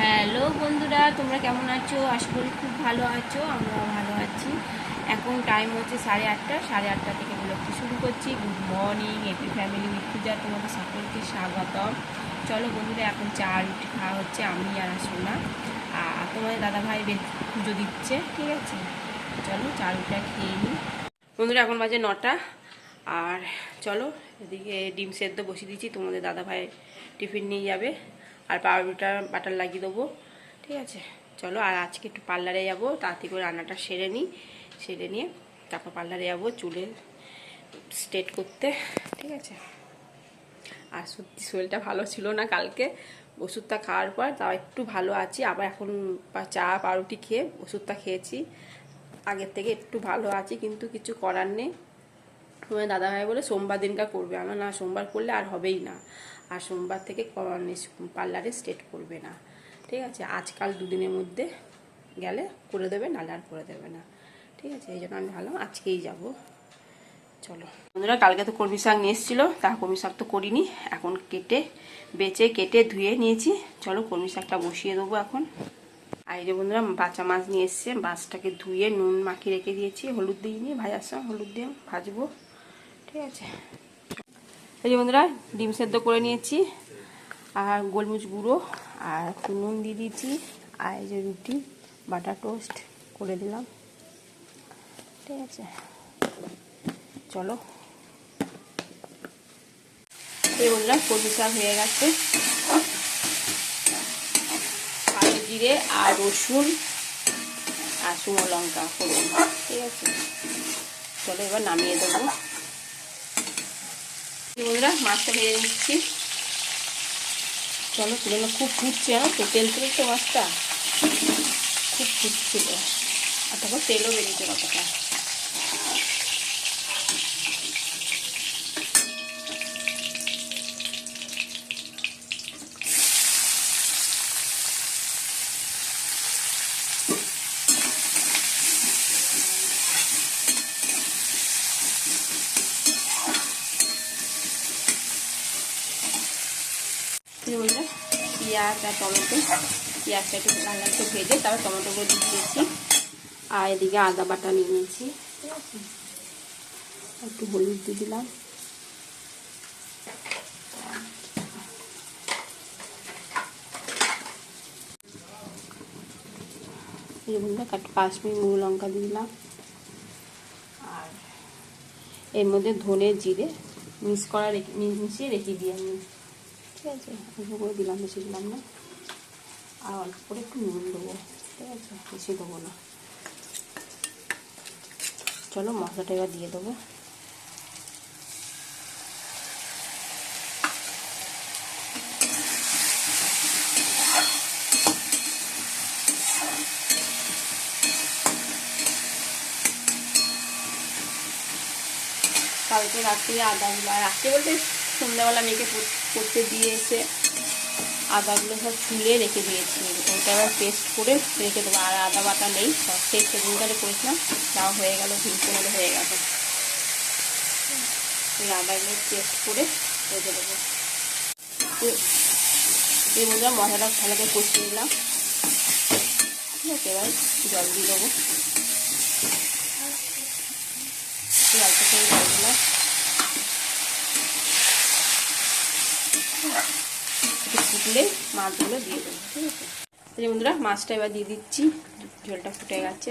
Hello বন্ধুরা, তোমরা কেমন আছো? আশা করি খুব ভালো আছো, আমরাও ভালো আছি। এখন টাইম হচ্ছে সাড়ে আটটা সাড়ে আটটা থেকে ব্লগটি শুরু করছি। Good morning AP family with Puja তোমাদের সকলকে স্বাগতম। চলো বন্ধুরা, এখন চা রুটি খাওয়া হচ্ছে, আমি আর সোনা। আর তোমাদের দাদাভাই বে- পুজো দিচ্ছে, ঠিক আছে? চলো চা রুটিটা খেয়ে নিই। বন্ধুরা, এখন বাজে নটা। আর চলো, এদিকে ডিম সেদ্ধ বসিয়ে দিচ্ছি, তোমাদের দাদাভাই টিফিন নিয়ে যাবে। আর পাউরুটা বাটার লাগিয়ে দেবো। ঠিক আছে? চলো, আর আজকে একটু পার্লারে যাব, তাড়াতাড়ি করে রান্নাটা সেরে নিই। সেরে নিয়ে তারপর পার্লারে যাব চুলে স্ট্রেট করতে। ঠিক আছে? আর সত্যি শরীরটা ভালো ছিল না কালকে। ওষুধটা খাওয়ার পর তাও একটু ভালো আছি। আবার এখন চা, পাউরুটি খেয়ে ওষুধটা খেয়েছি। আগের থেকে একটু ভালো আছি, কিন্তু কিছু করার নেই। দাদাভাই বলে সোমবার দিনটা করবে। আমার না, সোমবার করলে আর হবেই না। আর সোমবার থেকে পার্লারে স্টেট করবে না। ঠিক আছে? আজকাল দুদিনের মধ্যে গেলে করে দেবে, নাহলে আর করে দেবে না। ঠিক আছে? এই জন্য আমি ভাবলাম আজকেই যাব। চলো। বন্ধুরা, কালকে তো কর্মী শাক নিয়ে এসেছিল, তা কর্মী শাক তো করিনি। এখন কেটে, বেচে, কেটে, ধুয়ে নিয়েছি। চলো কর্মী শাকটা বসিয়ে দেবো এখন। আর এই যে বন্ধুরা, বাচ্চা মাছ নিয়ে এসছে, মাছটাকে ধুয়ে নুন মাখিয়ে রেখে দিয়েছি। হলুদ দিয়ে নিয়ে ভাজার সময় হলুদ দিয়ে ভাজবো। ঠিক আছে? এই যে বন্ধুরা, ডিম সেদ্ধ করে নিয়েছি, আর গোলমরিচ গুঁড়ো, আর নুন দিয়ে দিয়েছি, আর যে রুটি, বাটার টোস্ট করে দিলাম। ঠিক আছে, চলো। এই বন্ধুরা কচু শাক হয়ে গেছে। জিরে আর রসুন আর শুকনো লঙ্কা ঠিক আছে, চলো এবার নামিয়ে দেবো। বন্ধুরা? মাছটা ভেজে নিচ্ছি। চলো, তুলে খুব ফুটছে না তো? তেল তুলে তো মাছটা? খুব ফুটছিল। আর তারপর তেলও বেরিয়েছে কতটা এই বন্ধুরা পেঁয়াজ আর টমেটো পেঁয়াজটা একটু লাল করে ভেজে তারপর টমেটোগুলো দিয়ে দিয়েছি। আর এদিকে আদা বাটা নিয়ে নিয়েছি। একটু হলুদ দিয়ে দিলাম। একটু কাশ্মীর মুড়ো লঙ্কা দিয়ে দিলাম। আর এর মধ্যে ধনে জিরে মিক্স করা রেখে মিশিয়ে রেখে দিই আমি ঠিক আছে অল্প করে দিলাম, বেশি দিলাম না। আর অল্প করে একটু নুন দেবো, ঠিক আছে? বেশি দেবো না। চলো, মশলাটা এবার দিয়ে দেবো। কালকে রাত্রে আর রাত্রে বলতে সন্ধ্যাবেলা মেয়েকে পড়তে দিয়ে এসে আদাগুলো সব চুলে রেখে দিয়েছি। ওইটা আবার পেস্ট করে রেখে দেবো। আর আদা বাটা নেই, সব সেই সেদিনকারে করেছিলাম। তাও হয়ে গেল হলে হয়ে গেল। এই আদাগুলো পেস্ট করে রেখে দেবো এই- বন্ধুরা মশলাটা ভালো করে কষিয়ে নিলাম। ঠিক আছে, এবার জল দিয়ে দেবো। অল্প করে জল দিলাম। ফুটলে মাছগুলো দিয়ে দেবো, ঠিক আছে? বন্ধুরা, মাছটা এবার দিয়ে দিচ্ছি। ঝোলটা ফুটে গেছে।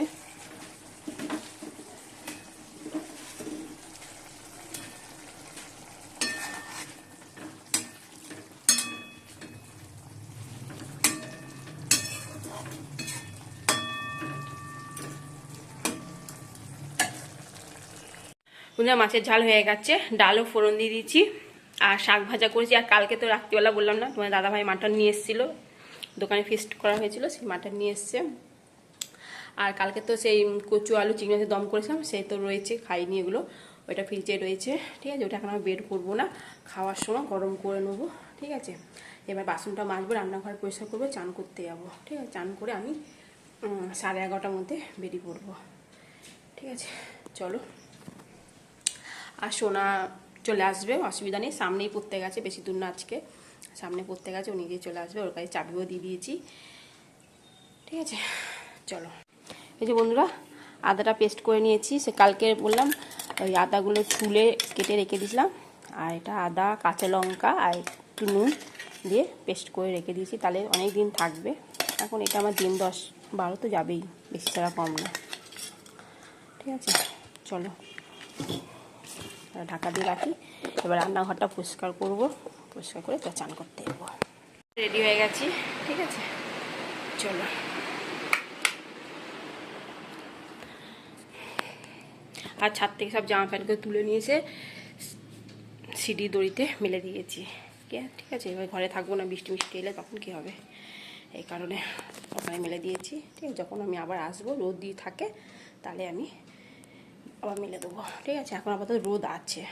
বন্ধুরা, মাছের ঝাল হয়ে গেছে। ডালও ফোড়ন দিয়ে দিয়েছি আর শাক ভাজা করেছি, আর কালকে তো রাত্রিবেলা বললাম না তোমার দাদাভাই মাটন নিয়ে এসেছিল। দোকানে ফিস্ট করা হয়েছিল, সেই মাটন নিয়ে এসছে। আর কালকে তো সেই কচু, আলু, চিংড়ি দম করেছিলাম, সেই তো রয়েছে, খাইনি এগুলো। ওইটা ফ্রিজে রয়েছে, ঠিক আছে? ওটা এখন আমি বের করব না, খাওয়ার সময় গরম করে নেব, ঠিক আছে? এবার বাসনটা মাজবো, রান্নাঘর পরিষ্কার করব, চান করতে যাব, ঠিক আছে? চান করে আমি সাড়ে এগারোটার মধ্যে বেরিয়ে পড়ব, ঠিক আছে? চলো। আর সোনা চলে আসবে, অসুবিধা নেই। সামনেই পড়তে গেছে বেশি দূর না আজকে। সামনে পড়তে গেছে ও নিজেই চলে আসবে, ওর কাছে চাবিও দিয়ে দিয়েছি। ঠিক আছে, চলো। এই যে বন্ধুরা, আদাটা পেস্ট করে নিয়েছি। সে কালকে বললাম, ওই আদাগুলো ছুলে কেটে রেখে দিয়েছিলাম। আর এটা আদা, কাঁচা লঙ্কা আর একটু নুন দিয়ে পেস্ট করে রেখে দিয়েছি। তাহলে অনেক দিন থাকবে। এখন এটা আমার দিন দশ, বারো তো যাবেই, বেশি ছাড়া কম না। ঠিক আছে, চলো। ঢাকা দিয়ে রাখি। এবার রান্নাঘরটা পরিষ্কার করব। পরিষ্কার করে তো চান করতে যাব রেডি হয়ে গেছি, ঠিক আছে? চলো। আর ছাদ থেকে সব জামা প্যান্টগুলো তুলে নিয়ে এসে সিডি দড়িতে মেলে দিয়েছি। ঠিক আছে, এবার ঘরে থাকব না, বৃষ্টি মিষ্টি এলে তখন কি হবে? এই কারণে ওখানে মেলে দিয়েছি। ঠিক যখন আমি আবার আসব, রোদ দিয়ে থাকে, তাহলে আমি আবার মিলে দেবো। ঠিক আছে, এখন আপাতত রোদ আছে।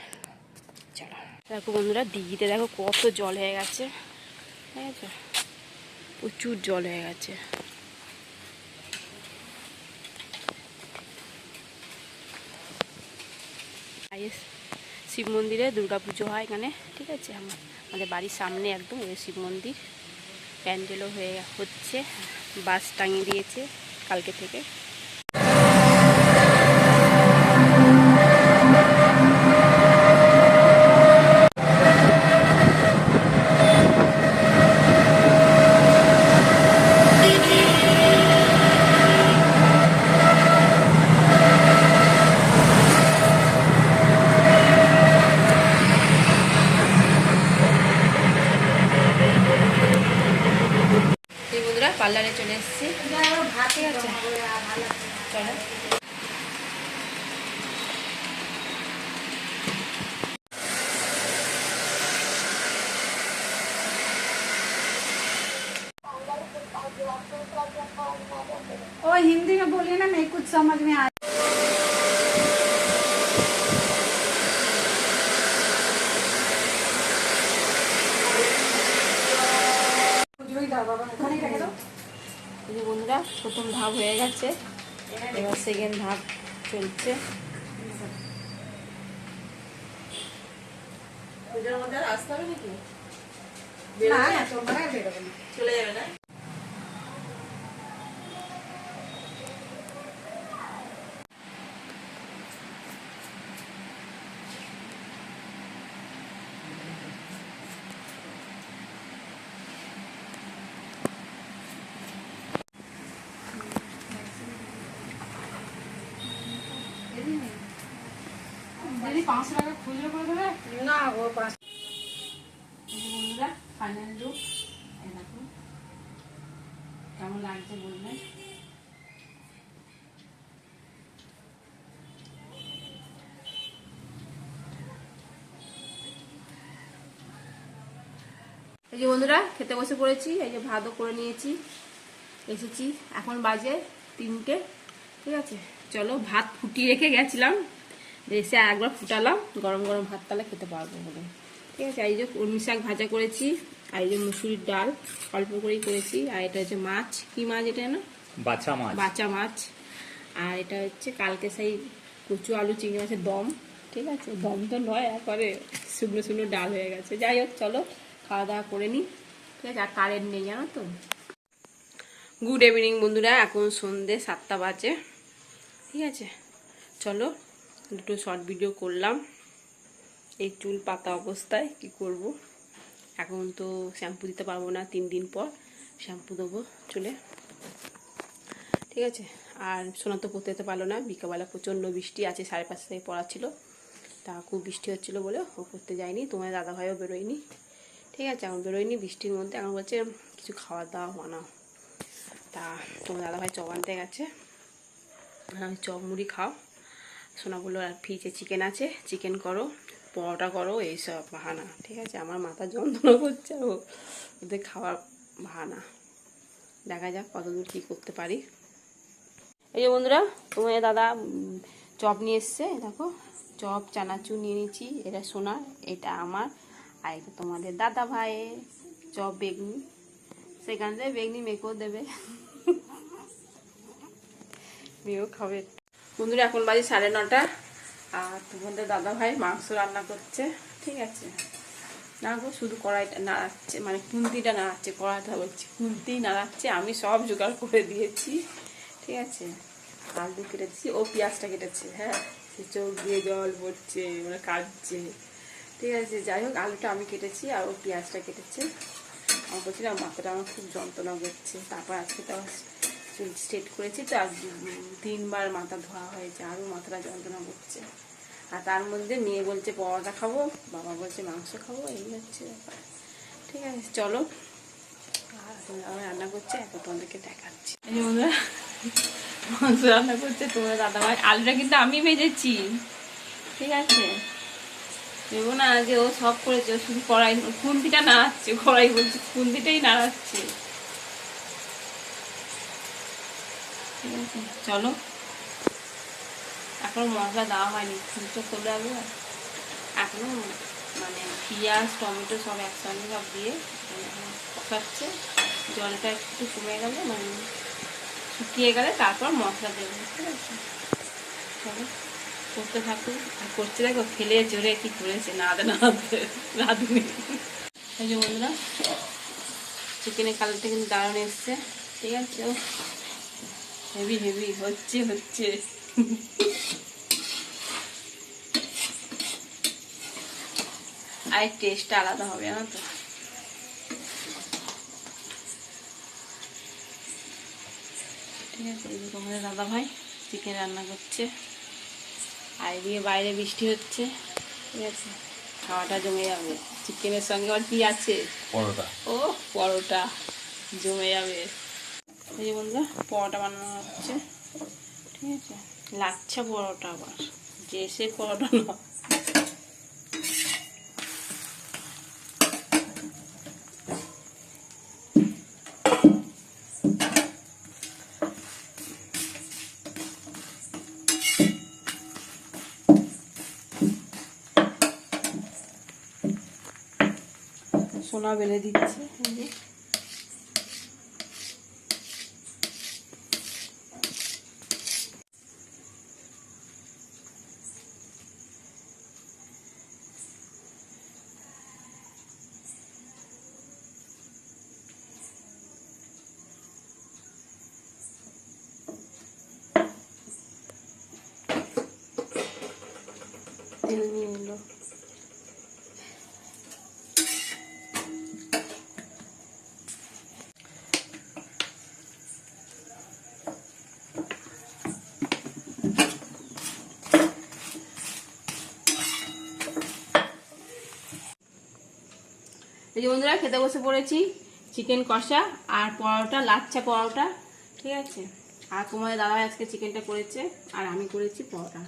চলো। দেখো বন্ধুরা, দিঘিতে দেখো কত জল হয়ে গেছে। ঠিক আছে, প্রচুর জল হয়ে গেছে। শিব মন্দিরে পুজো হয় এখানে। ঠিক আছে, আম- আমাদের বাড়ির সামনে একদম ওই শিব মন্দির। প্যান্ডেলও হয়ে, হচ্ছে, বাস টাঙিয়ে দিয়েছে কালকে থেকে। পার্লারে চলে এসেছি ঠিক আছে চলো ओ हिंदी में बोलिए ना नहीं कुछ समझ में आ ওখানে কেটে দাও এই যে বন্ধুরা প্রথম ধাপ হয়ে গেছে। এবার সেকেন্ড ধাপ চলছে। চলে যাবে না দিদি পাঁচশো টাকা খুচরো করে দেবে? না ও পাঁচ বন্ধুরা ফাইনাল লুক দেখো কেমন লাগছে বলবেন এই যে বন্ধুরা খেতে বসে পড়েছি এই যে ভাতও করে নিয়েছি এসেছি। এখন বাজে তিনটে ঠিক আছে? চলো ভাত ফুটিয়ে রেখে গেছিলাম। এসে একবার ফুটালাম গরম গরম ভাত তাহলে খেতে পারব বলে। ঠিক আছে এই যে কলমি শাক ভাজা করেছি আর এই যে মুসুরির ডাল অল্প করেই করেছি আর এটা হচ্ছে মাছ। কি মাছ এটা না বাছা মাছ। বাচা মাছ। আর এটা হচ্ছে কালকে সেই কচু আলু চিংড়ি মাছের দম। ঠিক আছে দম তো নয় একবারে শুকনো শুকনো ডাল হয়ে গেছে। যাই হোক চলো খাওয়া দাওয়া করে নিই ঠিক আছে আর কারেন্ট নেই জানো তো? গুড ইভিনিং বন্ধুরা। এখন সন্ধে সাতটা বাজে। ঠিক আছে চলো দুটো শর্ট ভিডিও করলাম। এই চুল পাতা অবস্থায় কি করব? এখন তো শ্যাম্পু দিতে পারব না, তিন দিন পর শ্যাম্পু দেবো চুলে। ঠিক আছে? আর সোনা তো পড়তে যেতে পারল না, বিকালবেলা প্রচণ্ড বৃষ্টি আছে, সাড়ে পাঁচটা থেকে পড়া ছিল। তা খুব বৃষ্টি হচ্ছিল বলে ও পড়তে যায়নি তোমার দাদা ভাইও বেরোয়নি। ঠিক আছে? এখন বেরোয়নি বৃষ্টির মধ্যে, এখন বলছে কিছু খাওয়া দাওয়া বানাও। তা তোমার দাদা ভাই চপ আনতে গেছে। চপ মুড়ি খাও। সোনা বলল আর ফ্রিজে চিকেন আছে। চিকেন করো, পরোটা করো, এইসব বাহানা। ঠিক আছে? আমার মাথা যন্ত্রণা করছে ও। ওদের খাওয়ার বাহানা। দেখা যাক কতদূর কী করতে পারি। এই যে বন্ধুরা তোমার দাদা চপ নিয়ে এসছে। দেখো, চপ, চানাচুর নিয়ে নিয়েছি। এটা সোনার এটা আমার, আর এটা তোমাদের দাদা ভাইয়ের চপ বেগনি। সেখান থেকে বেগনি মেকেও দেবে। মেয়েও খাবে। বন্ধুরা, এখন বাজে সাড়ে নটা। আর তোমাদের দাদা ভাই মাংস রান্না করছে। ঠিক আছে। না গো, শুধু কড়াইটা নাড়াচ্ছে মানে খুন্তিটা নাড়াচ্ছে, কড়াইটা বলছি, খুন্তি নাড়াচ্ছে, আমি সব জোগাড় করে দিয়েছি। ঠিক আছে। আলু কেটেছি, ও পেঁয়াজটা কেটেছে হ্যাঁ? সে চোখ দিয়ে জল পড়ছে মানে কাটছে ঠিক আছে, যাই হোক, আলুটা আমি কেটেছি আর ও পেঁয়াজটা কেটেছে। আমার বলছিলাম, মাথাটা আমার খুব যন্ত্রণা করছে, তারপর আজকে তো চুল স্ট্রেট করেছি তো আর তিনবার মাথা ধোয়া হয়েছে, আরও মাথাটা যন্ত্রণা করছে। আর তার মধ্যে মেয়ে বলছে, পরোটা খাব, বাবা বলছে, মাংস খাব, এই হচ্ছে ব্যাপার। ঠিক আছে, চলো। আমি রান্না করছি, এখন তোমাদেরকে দেখাচ্ছি। বন্ধুরা, মাংস রান্না করছে, তোমরা দাদা ভাই আলুটা কিন্তু আমি ভেজেছি। ঠিক আছে? ভেবো না যে ও সব করেছে শুধু কড়াই, খুন্তিটা নাড়াচ্ছে কড়াই বলছে, খুন্তিটাই নাড়াচ্ছে। ঠিক আছে চলো। এখনও মশলা দেওয়া হয়নি ফুলটা তোলে আগে এখনও মানে পেঁয়াজ, টমেটো সব একসঙ্গে সব দিয়ে কষাচ্ছে জলটা একটু কমে গেলে মানে শুকিয়ে গেলে তারপর মশলা দেবো, ঠিক আছে? চলো, করতে থাকুক আর করতে দেখো ফেলে জোরে কি করেছে, না দে, না রাঁধুনি বন্ধুরা চিকেনের কালারটা কিন্তু দারুণ এসছে, ঠিক আছে? হেভি হেভি হচ্ছে হচ্ছে। আর টেস্টটা আলাদা হবে জানো তো? ঠিক আছে তোমাদের দাদা ভাই চিকেন রান্না করছে। আর এদিকে বাইরে বৃষ্টি হচ্ছে ঠিক আছে? খাওয়াটা জমে যাবে। চিকেনের সঙ্গে আর কি আছে? পরোটা। ও পরোটা জমে যাবে। এই যে বন্ধুরা, পরোটা বানানো হচ্ছে। ঠিক আছে? লাচ্ছা পরোটা আবার। যে সে পরোটা না সোনা বেলে দিচ্ছে এলো এই যে বন্ধুরা, খেতে বসে পড়েছি। চিকেন কষা আর পরোটা, লাচ্ছা পরোটা, ঠিক আছে? আর তোমাদের দাদা আজকে চিকেনটা করেছে, আর আমি করেছি পরোটা।